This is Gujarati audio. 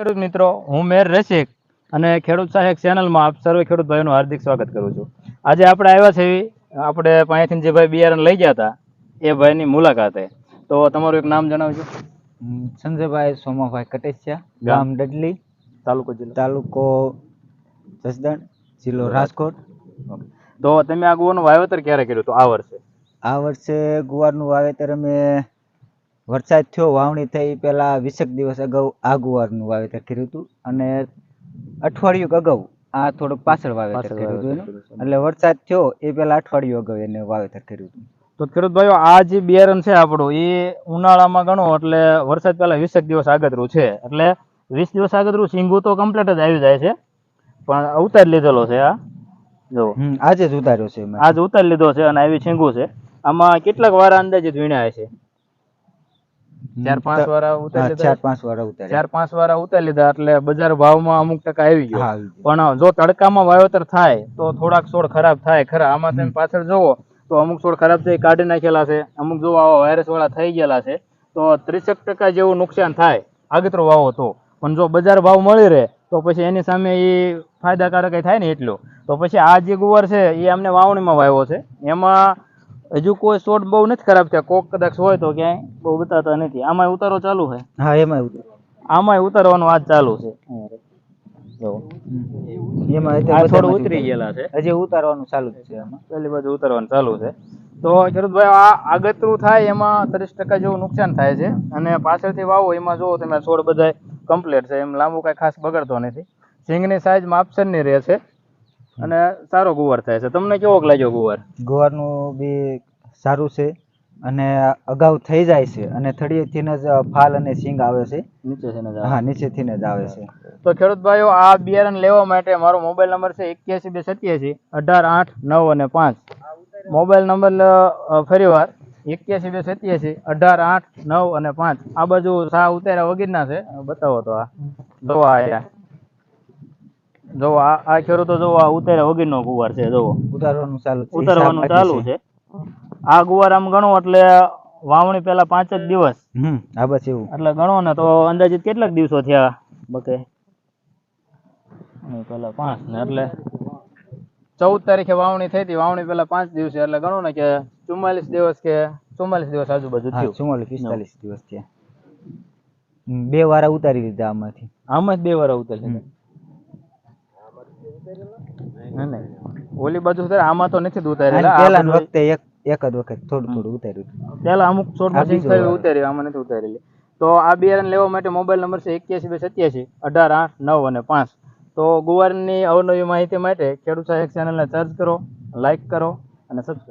ખેડૂત મિત્રો હું મેર રસિક અને ખેડૂત સહાયક ચેનલમાં આપ સર્વે ખેડૂત ભાઈઓનું હાર્દિક સ્વાગત કરું છું. આજે આપણે આવ્યા છે આપણે પાસેથી જે ભાઈ બિયારણ લઈ ગયા હતા એ ભાઈની મુલાકાતે. તો તમારું એક નામ જણાવજો. સંજયભાઈ સોમાભાઈ કટેસિયા ગામ? ડડલી તાલુકો જિલ્લો? તાલુકો જસદણ જિલ્લો રાજકોટ. તો તમે આ ગુવાનું વાવેતર ક્યારે કર્યું હતું? આ વર્ષે? આ વર્ષે ગુવારનું વાવેતર અમે વરસાદ થયો વાવણી થઈ પહેલાં વીસેક દિવસ અગાઉ આગુવારનું વાવેતર કર્યું હતું અને અઠવાડિયું અગાઉ આ થોડુંક પાછળ વાવેતર કર્યું હતું એનું. એટલે વરસાદ થયો એ પહેલાં અઠવાડિયું અગાઉ એને વાવેતર કર્યું હતું. તો ખેડૂત ભાઈઓ આ જે બિયારણ છે આપણું એ ઉનાળામાં ગણો એટલે વરસાદ પહેલા વીસેક દિવસ આગતરું છે. એટલે વીસ દિવસ આગતરું સિંગુ તો કમ્પ્લીટ જ આવી જાય છે. પણ અવતાર લીધેલો છે આ. જો આજે જ ઉતાર્યો છે આજે ઉતાર લીધો છે અને આવી સિંગુ છે. આમાં કેટલાક વાર અંદાજિત વીણ્યા છે ચાર પાંચ વાળા ઉતારી ચાર લીધા? પાંચ વાળા ઉતારી ચાર પાંચ વાળા ઉતારી લીધા એટલે બજાર ભાવમાં અમુક ટકા આવી ગયો. પણ જો તડકામાં વાવેતર થાય તો થોડાક છોડ ખરાબ થાય. ખરા આમાં તમે પાછળ જોવો તો અમુક છોડ ખરાબ થઈ કાઢી નાખેલા છે. અમુક જો આવા વાયરસ વાળા થઈ ગયેલા છે તો ત્રીસેક ટકા જેવું નુકસાન થાય. આગતરો વાવો તો. પણ જો બજાર ભાવ મળી રહે તો પછી એની સામે એ ફાયદાકારક થાય ને એટલું. તો પછી આ જે ગુવાર છે એ અમને વાવણીમાં વાવ્યો છે. એમાં હજુ કોઈ શોટ બહુ નથી ખરાબ થયા. કોક કદાચ હોય તો ક્યાંય. બહુ બતાતા નથી. આમાં ઉતારો ચાલુ છે. હા એમાં ઉતાર્યો. આમાં ઉતારવાનું વાત ચાલુ છે. જો. એમાં આ થોડું ઉતરી ગયેલા છે. હજી ઉતારવાનું ચાલુ જ છે પહેલી બાજુ ઉતારવાનું ચાલુ છે. તો ખેડૂતભાઈ આ આગતરું થાય એમાં ત્રીસ ટકા જેવું નુકસાન થાય છે. અને પાછળથી વાવો એમાં જુઓ તમે છોડ બધા કમ્પ્લીટ છે. એમ લાંબુ કાંઈ ખાસ બગડતો નથી. સિંગની સાઈઝ માપસરની રહે છે અને સારો ગુવાર થાય છે. તમને કેવો લાગ્યો ગુવાર? ગુવારનું બી સારું છે અને અગાઉ થઈ જાય છે અને થળીએથી જ ફાલ અને સિંગ આવે છે. હા નીચેથી જ આવે છે. તો ખેડૂત ભાઈઓ આ બિયારણ લેવા માટે મારો મોબાઈલ નંબર છે એક્યાસી બે સત્યાસી અઢાર આઠ નવ અને પાંચ. મોબાઈલ નંબર ફરી વાર એક્યાસી બે સત્યાસી અઢાર આઠ નવ અને પાંચ. આ બાજુ સા ઉતાર્યા વગીરના છે. બતાવો તો આ. જોવા આ જોવો આ આ ખેડૂતો જોવો આ ઉતાર્યા વગીરનો ગુવાર છે જોવો ઉતારવાનું ચાલુ ઉતારવાનું ચાલુ છે. આ ગુવાર આમ ગણો એટલે વાવણી પહેલા પાંચ જ દિવસ. હમ આ બસ એવું. એટલે ગણો ને તો અંદાજિત કેટલાક દિવસો થયા બકે? નહીં, પેલા પાંચ ને એટલે ચૌદ તારીખે વાવણી થઈ હતી. વાવણી પેલા પાંચ દિવસે. એટલે ગણો ને કે ચુમ્માલીસ દિવસ કે ચુમ્માલીસ દિવસ આજુબાજુ થયું. ચુમ્માલીસ પિસ્તાલીસ દિવસ થયા. બે વારા ઉતારી દીધા આમાંથી. આમાં જ બે વાર ઉતારી હમ. નહીં. ઓલી બાજુ ઉતારે આમાં તો નથી ઉતારેલા આ વખતે એક એક જ વખત થોડું થોડું ઉતાર્યું. પેલા અમુક છોડ આ માં સિંગ બીજો થયું વાર. ઉતારી આમાં નથી ઉતારેલી તો આ બિયારણ લેવા માટે મોબાઈલ નંબર છે એક્યાસી બે સત્યાસી અઢાર આઠ નવ અને પાંચ તો ગુવારની અવનવી માહિતી માટે ખેડૂત સહાયક ચેનલને સર્ચ કરો લાઈક કરો અને સબસ્ક્રાઈબ